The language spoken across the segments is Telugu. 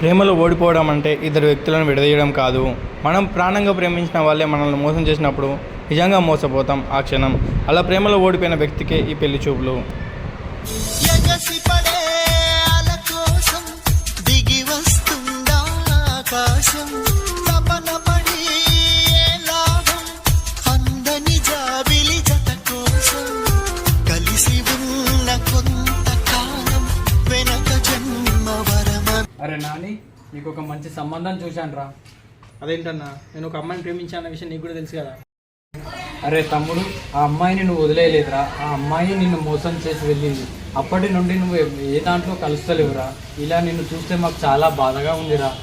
ప్రేమలో ఓడిపోవడం అంటే ఇద్దరు వ్యక్తులను విడదీయడం కాదు. మనం ప్రాణంగా ప్రేమించిన వాళ్ళే మనల్ని మోసం చేసినప్పుడు నిజంగా మోసపోతాం ఆ క్షణం. అలా ప్రేమలో ఓడిపోయిన వ్యక్తికే ఈ పెళ్ళి చూపులు. దిగి వస్తుందా ఆకాశం? సంబంధం చూశాను రా. అదేంటన్నా? నేను ఒక అమ్మాయిని ప్రేమించాలన్న విషయం నీకు కూడా తెలుసు కదా. అరే తమ్ముడు ఆ అమ్మాయిని నువ్వు వదిలేయలేదురా. ఆ అమ్మాయి నిన్ను మోసం చేసి వెళ్ళింది. అప్పటి నుండి నువ్వు ఏ- ఏ దాంట్లో కలుస్తలేవురా. ఇలా నిన్ను చూస్తే మాకు చాలా బాధగా ఉందిరా.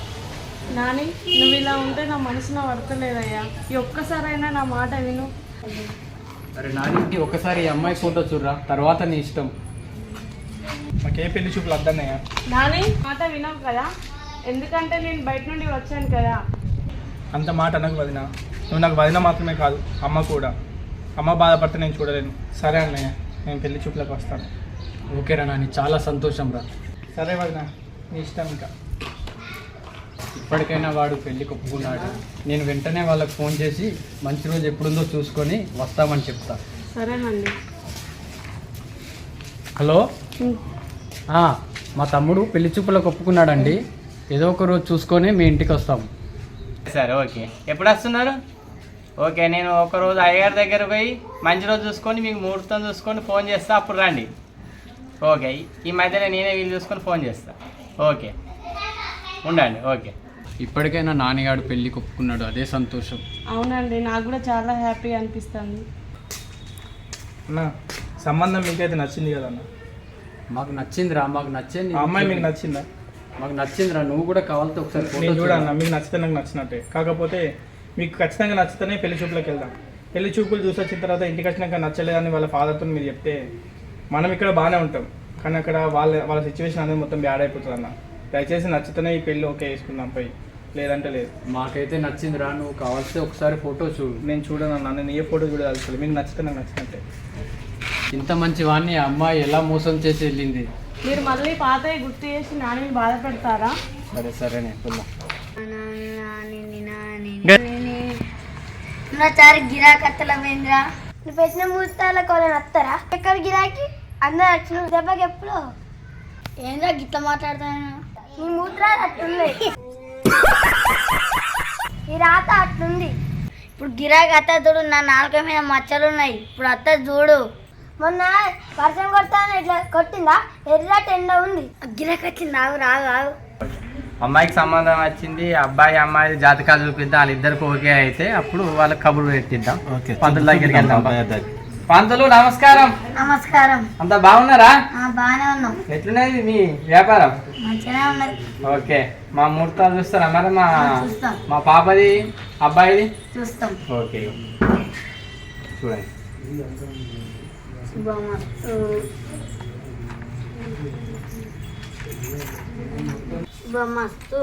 నాని నువ్వు ఇలా ఉంటే నా మనసున పడతలేదయ్యా. ఈ ఒక్కసారైనా నా మాట విను. అరే నాని ఒకసారి ఈ అమ్మాయి ఫోటో చూడరా. తర్వాత నీ ఇష్టం. మాకే పెళ్ళి చూపులు అద్దన్నయ్య నాని మాట వినవు కదా. ఎందుకంటే నేను బయట నుండి వచ్చాను కదా. అంత మాట అనకు వదిన. నువ్వు నాకు వదిన మాత్రమే కాదు అమ్మ కూడా. అమ్మ బాధపడితే నేను చూడలేను. సరే అన్నయ్య నేను పెళ్ళి చూపులకు వస్తాను. ఓకేరా నాని చాలా సంతోషం రా. సరే వదిన నీ ఇష్టం ఇంకా. ఇప్పటికైనా వాడు పెళ్ళికి ఒప్పుకున్నాడు. నేను వెంటనే వాళ్ళకి ఫోన్ చేసి మంచి రోజు ఎప్పుడుందో చూసుకొని వస్తామని చెప్తా. సరేనండి. హలో? ఆ, మా తమ్ముడు పెళ్ళి చూపులకు ఒప్పుకున్నాడండి. ఏదో ఒక రోజు చూసుకొని మీ ఇంటికి వస్తాము సరే ఓకే. ఎప్పుడు వస్తున్నారు? ఓకే నేను ఒక రోజు అయ్యగారి దగ్గర పోయి మంచి రోజు చూసుకొని మీకు ముహూర్తం చూసుకొని ఫోన్ చేస్తా అప్పుడు రండి. ఓకే ఈ మధ్యలో నేనే వీలు చూసుకొని ఫోన్ చేస్తా. ఓకే. ఉండండి ఓకే. ఇప్పటికైనా నాన్నగాడు పెళ్ళికి ఒప్పుకున్నాడు అదే సంతోషం. అవునండి నాకు కూడా చాలా హ్యాపీగా అనిపిస్తుంది. అన్న సంబంధం మీకైతే నచ్చింది కదా అన్న మాకు నచ్చిందిరా మాకు నచ్చింది ఆ అమ్మాయి మీకు నచ్చిందా? మాకు నచ్చిందిరా నువ్వు కూడా కావాలంటే ఒకసారి ఫోటో నేను చూడు. చూడన్న మీకు నచ్చితే నాకు నచ్చినట్టే. కాకపోతే మీకు ఖచ్చితంగా నచ్చితేనే పెళ్ళి చూపులకు వెళ్దాం. పెళ్ళి చూపులు చూసి వచ్చిన తర్వాత ఇంటికి వచ్చినాక నచ్చలేదని వాళ్ళ ఫాదర్తో మీరు చెప్తే మనం ఇక్కడ బాగానే ఉంటాం. కానీ అక్కడ వాళ్ళ వాళ్ళ సిచ్యువేషన్ అనేది మొత్తం బ్యాడ్ అయిపోతుంది అన్న. దయచేసి నచ్చితేనే ఈ పెళ్ళి ఓకే వేసుకుందాం పోయి. లేదంటే లేదు. మాకైతే నచ్చిందిరా నువ్వు కావాల్సి ఒకసారి ఫోటో చూడు. నేను చూడను అన్న నేను ఏ ఫోటో చూడాల్సి మీకు నచ్చితే నాకు నచ్చినట్టే. ఇంత మంచి వాడిని ఆ అమ్మాయి ఎలా మోసం చేసి వెళ్ళింది? మీరు మళ్ళీ పాతవి గుర్తు చేసి నాని బాధ పెడతారా సరే సరే. చారి గిరాకీ అత్తలమేంద్రా నువ్వు పెట్టిన ముహూర్తాలకు వాళ్ళని వస్తారా ఎక్కడ గిరాకీ? అందరు వచ్చిన దెబ్బకి ఎప్పుడు? ఏంద్రా గిట్ల మాట్లాడతాను నీ మూత్రాలు అట్లున్నాయి. ఈ రాత అట్లుంది. ఇప్పుడు గిరాకీ అత్త చూడు నా నాలుక మీద మచ్చలు ఉన్నాయి ఇప్పుడు అత్త చూడు. మొన్న వర్షం కొడతాను ఇట్లా కొట్టిందా? ఎర్రటి ఎండ ఉంది. గిరాకీ వచ్చింది ఆగు రాగు ఆగు అమ్మాయికి సంబంధం వచ్చింది అబ్బాయి అమ్మాయి జాతకాలు చూపిద్దాం వాళ్ళిద్దరికి ఓకే అయితే అప్పుడు వాళ్ళకి కబురు పెట్టిద్దాం. పంతుల దగ్గరికి వెళ్దాం. పంతులు నమస్కారం. నమస్కారం. అంత బాగున్నారా? ఆ, బాగానే ఉన్నాం. ఎట్లున్నది మీ వ్యాపారం? ఓకే మా ముహూర్తాలు చూస్తారా? మరి మా. మా పాపది అబ్బాయిది? చూస్తాం. ఓకే. చూడండి. శుభమస్తు శుభమస్తు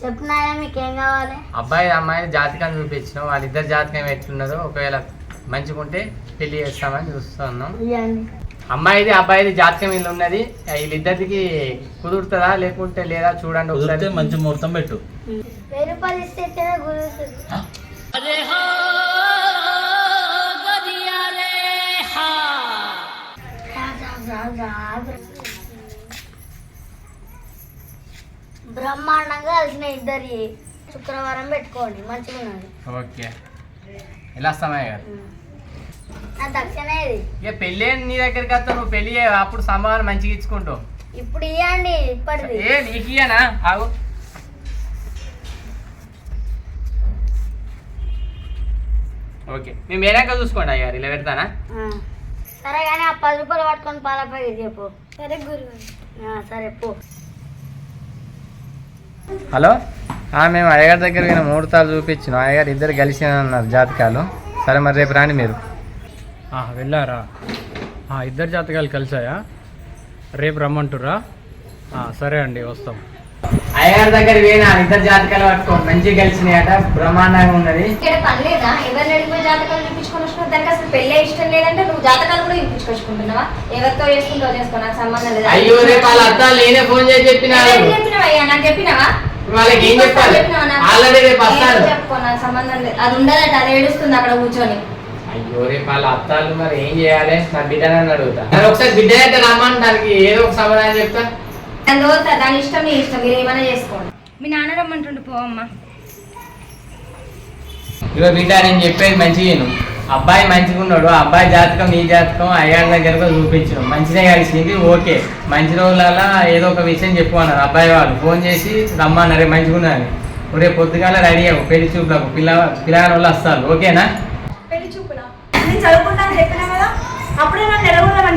చెప్పినాయా మీకేం కావాలి? అబ్బాయి అమ్మాయి జాతకం చూపించినాం వాళ్ళిద్దరు జాతకం ఎట్లున్నదో ఒకవేళ మంచిగుంటే పెళ్ళి చేస్తామని చూస్తున్నాం. అమ్మాయిది అబ్బాయిది జాతకం వీళ్ళు ఉన్నది వీళ్ళిద్దరికి కుదురుతుందా లేకుంటే లేదా చూడండి ఒకసారి. మంచి ముహూర్తం పెట్టు. బ్రహ్మాండంగా కలిసిన ఇద్దరి శుక్రవారం పెట్టుకోండి మంచిగా ఉన్నది ఓకే. ఎలా వస్తామయ్య గారు? నా దక్షిణ ఇది. ఇక పెళ్ళి నీ దగ్గరికి వస్తా నువ్వు పెళ్ళి చేయవు? అప్పుడు సంభావన మంచిగా ఇచ్చుకుంటావు. ఇప్పుడు ఇవ్వండి ఇప్పటిది. ఏ నీకు ఇయ్యనా? ఆగు. ఓకే. మేము వేరేక చూసుకోండి అయ్యారు ఇలా పెడతానా. సరే కానీ ఆ పది రూపాయలు పట్టుకొని పాల ప్యాకెట్ చెప్పు సరే గురువు సరే పో. హలో? ఆ, మేము అయ్యగారి దగ్గర పోయిన ముహూర్తాలు చూపించినాం. అయ్యగారు ఇద్దరు కలిసి అన్నారు జాతకాలు. సరే మరి రేపు రాండి మీరు. ఆ, వెళ్ళారా? ఆ, ఇద్దరు జాతకాలు కలిసాయా? రేపు రమ్మంటురా ఆ, సరే అండి వస్తాం. అయ్యగారి దగ్గర పోయిన ఇద్దరు జాతకాలు పట్టుకోండి మంచిగా కలిసినాయట బ్రహ్మాండంగా ఉన్నది. ఇక్కడ పని లేదా? ఎవరిని అడిగిపోయి జాతకాలు చూపించుకొని వచ్చిన దానికి అసలు పెళ్ళే ఇష్టం లేదంటే నువ్వు జాతకాలు కూడా ఇంపించుకొచ్చుకుంటున్నావా ఎవరితో చేసుకుంటావు చేసుకో నాకు సంబంధం లేదు? అయ్యో రేపు వాళ్ళ అత్త నేనే ఫోన్ చేసి చెప్పినారు ఎవరికి చెప్పినావయ్యా నాకు చెప్పినావా? వాళ్ళకి ఏం చెప్పాలి? చెప్పినావా? ఆల్రెడీ రేపు వస్తారు. చెప్పుకో నాకు సంబంధం లేదు. అది ఉండదట అది ఏడుస్తుంది అక్కడ కూర్చొని. అయ్యో రేపు వాళ్ళ అత్తాలు మరి ఏం చేయాలి? నా బిడ్డనని అడుగుతా. ఒకసారి బిడ్డ అయితే దానికి ఏదో ఒక సమాధానం చెప్తా. దాని దోత దాని ఇష్టం నీ ఇష్టం. మీరు ఏమైనా చేసుకోండి. మీ నాన్న రమ్మంటుండు పోవమ్మా. ఇగో బిడ్డ నేను చెప్పేది మంచిగా విను. అబ్బాయి మంచిగా ఉన్నాడు. అబ్బాయి జాతకం నీ జాతకం అయ్యాడి దగ్గరకు చూపించు. మంచిగా కలిసింది ఓకే. మంచి రోజులలో ఏదో ఒక విషయం చెప్పు అన్నారు అబ్బాయి వాళ్ళు. ఫోన్ చేసి రమ్మన్నారు మంచిగా ఉన్నది రేపు పొద్దుగాల రెడీ అవ్వు పెళ్ళి చూపులకు. పిల్ల పిల్లగాని వాళ్ళు వస్తారు. ఓకేనా? పెళ్ళి చూపులా? నేను చదువుకుంటాను చెప్పినా కదా అప్పుడే నన్ను ఎడగొడదాం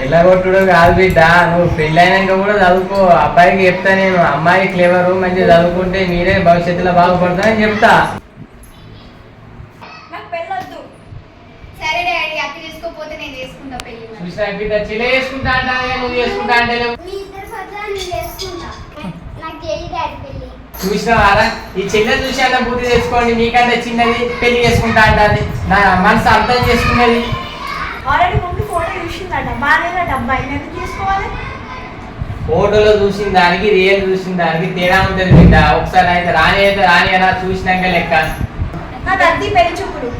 అనుకుంటానా ఎల్లగొట్టుడు కాదు బిడ్డ. నువ్వు పెళ్ళైనాక కూడా చదువుకో. అబ్బాయికి చెప్తా నేను. అమ్మాయి క్లేవరు మంచిగా చదువుకుంటే మీరే భవిష్యత్తులో బాగుపడతారని చెప్తా. నాకు పెళ్ళొద్దు. సరే డాడీ అత్త చేసుకోపోతే నేను చేసుకుంటా పెళ్ళి చూసా బిడ్డ చిల్ల చేసుకుంటా అంటా నువ్వు చేసుకుంటా అంటే మీ ఇద్దరు సత్తా నేను చేసుకుంటా. నాకు చేయి డాడీ పెళ్ళి చూసినావారా? ఈ చెల్లె చూసి అన్న బుద్ధి తెచ్చుకోండి. మీకంటే చిన్నది పెళ్ళి చేసుకుంటా అంటది. నా మనసు అర్థం చేసుకున్నది. ఎందుకు ఫోటోలో చూసిన దానికి రియల్ చూసిన దానికి తేడా ఉంటుంది బిడ్డ. ఒకసారి అయితే రాని అయితే రాని అలా చూసినాక లెక్క. నాకు అద్ది పెళ్ళి చూపులు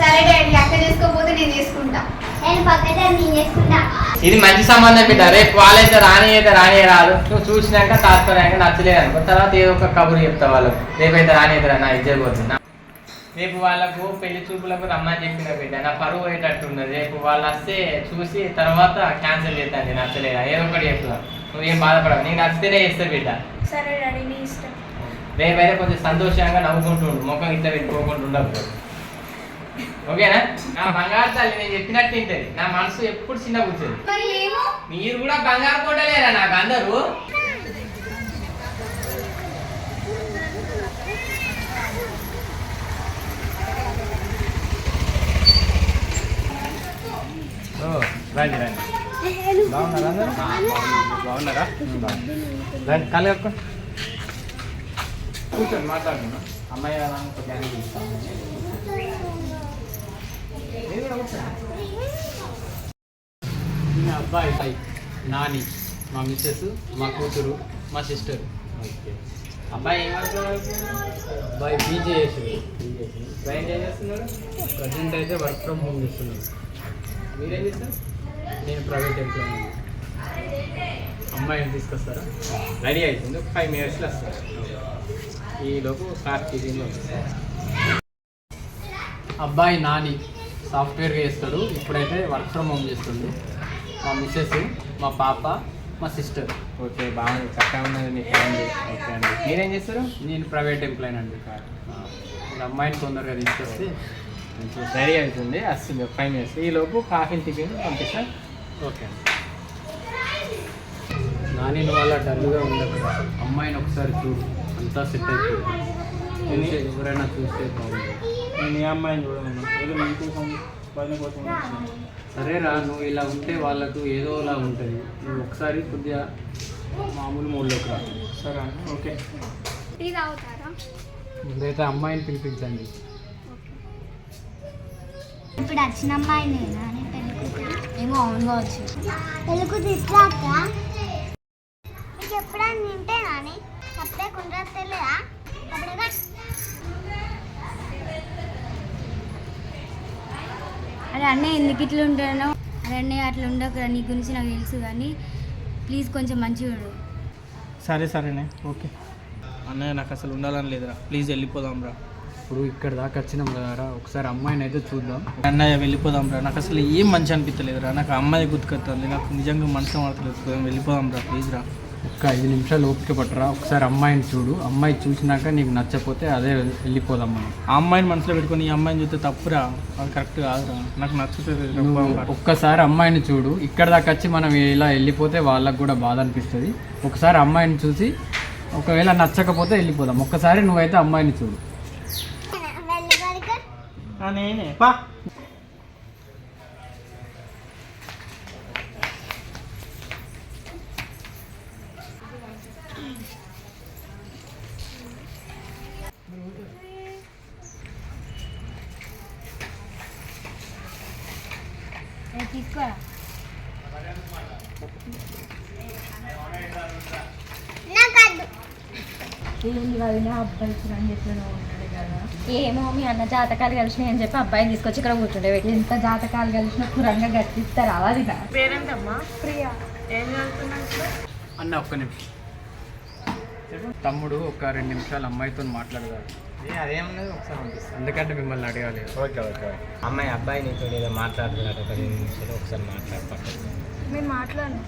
సరే డాడీ అక్క చేసుకోపోతే నేను చేసుకుంటా. నేను పక్కన నేను చేసుకుంటా. ఇది మంచి సంబంధం బిడ్డ. రేపు వాళ్ళైతే రాని అయితే రాని రాదు. నువ్వు చూసినాక తాత్పర్యంగా నచ్చలేదు అనుకో తర్వాత ఏదో ఒక కబురు చెప్తా వాళ్ళకు. రేపైతే రాని అయితే రా, నా ఇద్దరు పోతుంది. రేపు వాళ్ళకు పెళ్ళి చూపులకు రమ్మని చెప్పిన బిడ్డ. నా పరువు పోయేటట్టున్నది రేపు వాళ్ళు వస్తే చూసి తర్వాత క్యాన్సిల్ చేస్తాను నచ్చలేదు? ఏదో ఒకటి చెప్తున్నా. నువ్వేం బాధపడవు నీకు నచ్చితేనే చేస్తా బిడ్డ. సరే డాడీ నీ ఇష్టం. రేపైతే కొంచెం సంతోషంగా నవ్వుకుంటూ ఉండు ముఖం ఇట్లా పెట్టుకోకుండా ఉండదు ఓకేనా? నా బంగారు తల్లి నేను చెప్పినట్టు తింటది నా మనసు ఎప్పుడు చిన్న కూర్చోదు. మరి కూడా బంగారు కోటలేరా నాకు అందరూ? రండి రండి. బాగున్నారా బాగున్నారా? రండి కాలు కట్టుకో కూర్చోండి మాట్లాడుతున్నా అమ్మాయి కూడా కూర్చోండి. ఈయన అబ్బాయి నాని మా మిస్సెస్ మా కూతురు మా సిస్టర్ ఓకే. అబ్బాయి అబ్బాయి పీజీ చేసింది ట్రైన్ ఏం చేస్తున్నారు ప్రజెంట్ అయితే వర్క్ ఫ్రమ్ హోమ్ చేస్తున్నాను మీరేం చేస్తారు? నేను ప్రైవేట్ ఎంప్లాయీ అమ్మాయిని తీసుకొస్తారా? రెడీ అవుతుంది ఒక ఫైవ్ మినిట్స్లో వస్తారు ఈలోపు కార్ టిఫిన్ అబ్బాయి నాని సాఫ్ట్వేర్గా చేస్తాడు. ఇప్పుడైతే వర్క్ ఫ్రమ్ హోమ్ చేస్తుండు మా మిస్సెస్ మా పాప మా సిస్టర్ ఓకే బాగుంది. చక్కగా ఉన్నది మీ ఫ్యామిలీ ఓకే అండి. మీరేం చేస్తారు? నేను ప్రైవేట్ ఎంప్లాయీ అండి మీరు అమ్మాయిని తొందరగా తీసుకొస్తే కొంచెం రెడీ అవుతుంది. వస్తుంది ఒక ఫైవ్ మినిట్స్ ఈలోపు కాఫీ టిఫిన్ పంపిస్తా. ఓకే. అండి నాని అలా డల్గా ఉండదు అమ్మాయిని ఒకసారి చూడు. అంతా సెట్ అయిపోతుంది చూసి ఎవరైనా చూస్తే బాగుంది నేను ఏ అమ్మాయిని చూడమన్నా ఏదో మీకోసం పైన కోసం సరేరా నువ్వు ఇలా ఉంటే వాళ్ళకు ఏదోలా ఉంటుంది. నువ్వు ఒకసారి కొద్దిగా మామూలు మూడ్లోకి రా. సరే అన్న. ఓకే. ముందైతే అమ్మాయిని పిలిపించండి. ఇప్పుడు వచ్చిన అమ్మాయినే నాని? ఏమో అవును కావచ్చు. అక్క? నీకు ఎప్పుడైనా నింటే నాని కుండ్రస్తలేదా అప్పుడే అరే అన్నయ్య ఎందుకు ఇట్లా ఉంటానో అరే అన్నయ్య అట్లా ఉండకురా నీ గురించి నాకు తెలుసు కానీ ప్లీజ్ కొంచెం మంచిగా ఉండు. సరే సరేనే. ఓకే. అన్నయ్య నాకు అసలు ఉండాలని లేదురా. ప్లీజ్ వెళ్ళిపోదాం రా ఇప్పుడు ఇక్కడ దాకా వచ్చినాం కదరా ఒకసారి అమ్మాయిని అయితే చూద్దాం. అన్నయ్య వెళ్ళిపోదాం రా. నాకు అసలు ఏం మంచి అనిపించలేదురా నాకు ఆ అమ్మాయి గుర్తుకొస్తుంది. నాకు నిజంగా మనసు మాడతలేదు వెళ్ళిపోదాం రా ప్లీజ్ రా. ఒక్క ఐదు నిమిషాలు ఓపిక పట్టరా. ఒకసారి అమ్మాయిని చూడు. అమ్మాయి చూసినాక నీకు నచ్చపోతే అదే వెళ్ళిపోదాం మనం. ఆ అమ్మాయిని మనసులో పెట్టుకొని ఈ అమ్మాయిని చూస్తే తప్పురా. అది కరెక్ట్ కాదురా. నాకు నచ్చుతుంది ఒక్కసారి అమ్మాయిని చూడు. ఇక్కడ దాకా వచ్చి మనం ఇలా వెళ్ళిపోతే వాళ్ళకు కూడా బాధ అనిపిస్తుంది. ఒకసారి అమ్మాయిని చూసి ఒకవేళ నచ్చకపోతే వెళ్ళిపోదాం. ఒక్కసారి నువ్వైతే అమ్మాయిని చూడు. నేనే పా ఏ, తీసుకోరా ఏంది వదిన అబ్బాయి అని చెప్పి ఉన్నాడు కదా ఏమో మీ అన్న జాతకాలు కలిసినాయి అని చెప్పి అబ్బాయిని తీసుకొచ్చి ఇక్కడ కూర్చుండే ఎంత జాతకాలు కలిసిన పురంగా గట్టిస్తారా? పేరేంటమ్మా? ప్రియా. ఏం? అన్న ఒక్క నిమిషం. తమ్ముడు ఒక రెండు నిమిషాలు అమ్మాయితో మాట్లాడగలరు అదేమన్నది? ఒకసారి పంపిస్తాను ఎందుకంటే మిమ్మల్ని అడగాలి. ఓకే ఓకే అమ్మాయి అబ్బాయి నీతో ఏదో మాట్లాడుతున్నాడు ఒక రెండు నిమిషాలు ఒకసారి మాట్లాడపట్టు మీరు మాట్లాడు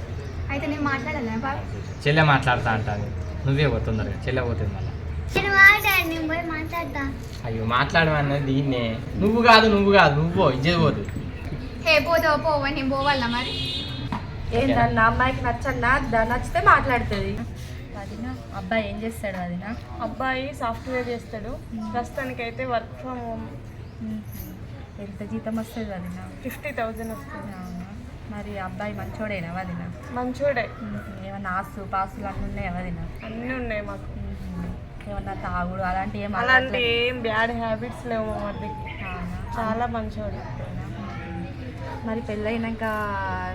అయితే నేను మాట్లాడాలా చెల్లె మాట్లాడుతా అంటాను నువ్వే పోతుందరు చెల్లె పోతుంది మళ్ళీ. అయ్యో మాట్లాడమన్నది దీన్నే. నువ్వు కాదు నువ్వు కాదు నువ్వు పో ఇజ్జది పోదు. హే పోతావు పోవా నేను పోవాలా మరి? ఏంటన్నా అమ్మాయికి నచ్చన్నా దా- నచ్చితే మాట్లాడుతుంది. వదిన అబ్బాయి ఏం చేస్తాడు వదిన? అబ్బాయి సాఫ్ట్వేర్ చేస్తాడు. ప్రస్తుతానికి అయితే వర్క్ ఫ్రమ్ హోమ్. ఎంత జీతం వస్తుంది వదిన? ఫిఫ్టీ థౌజండ్ వస్తుంది? మరి అబ్బాయి మంచోడేనా వదిన? మంచోడే. ఏమన్నా ఆస్తు పాస్తులు అన్నీ ఉన్నాయా వదిన? అన్నీ ఉన్నాయి మాకు. ఏమన్నా తాగుడు అలాంటి ఏం అలాంటి ఏం బ్యాడ్ హ్యాబిట్స్ లేవు మా మరిదికి అవునా? చాలా మంచోడు. మరి పెళ్ళైనాక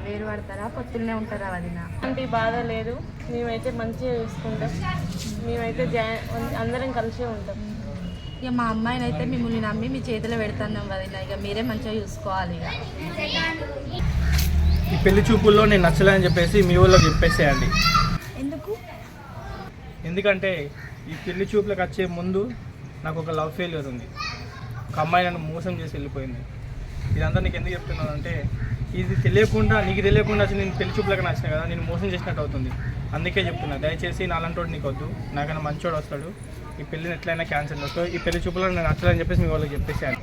వేరు పడతారా? పొత్తుల్నే ఉంటారా వదిన? అలాంటి బాధ లేదు. మేమైతే మంచిగా చూసుకుంటాం. మేమైతే జా అందరం కలిసే ఉంటాం. ఇక మా అమ్మాయిని అయితే మిమ్మల్ని నమ్మి మీ చేతిలో పెడుతున్నాం వదిన. ఇక మీరే మంచిగా చూసుకోవాలి ఇక. ఈ పెళ్ళి చూపుల్లో నేను నచ్చలేదని చెప్పేసి మీ ఊళ్ళో చెప్పేసేయండి. ఎందుకు? ఎందుకంటే ఈ పెళ్ళి చూపులకు వచ్చే ముందు నాకు ఒక లవ్ ఫెయిల్యూర్ ఉంది. ఒక అమ్మాయి నన్ను మోసం చేసి వెళ్ళిపోయింది. ఇదంతా నీకు ఎందుకు చెప్తున్నాను అంటే ఇది తెలియకుండా నీకు తెలియకుండా వచ్చి నేను పెళ్ళి చూపులకు నచ్చిన కదా నేను మోసం చేసినట్టు అవుతుంది. అందుకే చెప్తున్నా. దయచేసి నాలంటోడు నీకు వద్దు. నాకన్నా మంచోడు వస్తాడు. ఈ పెళ్ళిని ఎట్లయినా క్యాన్సిల్ వస్తావు ఈ పెళ్ళి చూపులో నేను నచ్చలేదని చెప్పేసి మీ వాళ్ళకి చెప్పేసాను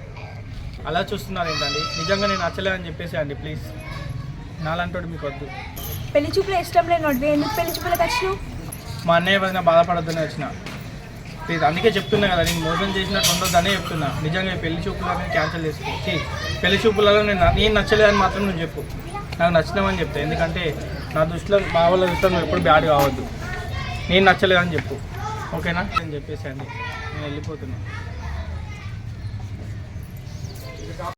అలా చూస్తున్నారు ఏంటండి? నిజంగా నేను నచ్చలేదని చెప్పేసేయండి ప్లీజ్ నాలంటోడు మీకు వద్దు. పెళ్ళి చూపులు ఇష్టం లేని ఎందుకు పెళ్ళి చూపులకు వచ్చినావు? మా అన్నయ్య వదిన బాధపడొద్దని వచ్చిన. ప్లీజ్ అందుకే చెప్తున్నా కదా నేను మోసం చేసినట్టు ఉండొద్దనే చెప్తున్నా. నిజంగా పెళ్ళి చూపులను క్యాన్సిల్ చేసుకో. పెళ్ళి చూపులలో నేను నేను నచ్చలేదని మాత్రం నువ్వు చెప్పు. నాకు నచ్చినామని చెప్తా. ఎందుకంటే నా దృష్టిలో మా వాళ్ళ దృష్టిలో నువ్వు ఎప్పుడు బ్యాడ్ కావద్దు. నేను నచ్చలేదని చెప్పు. ఓకేనా? అని చెప్పేసి అండి నేను వెళ్ళిపోతున్నాను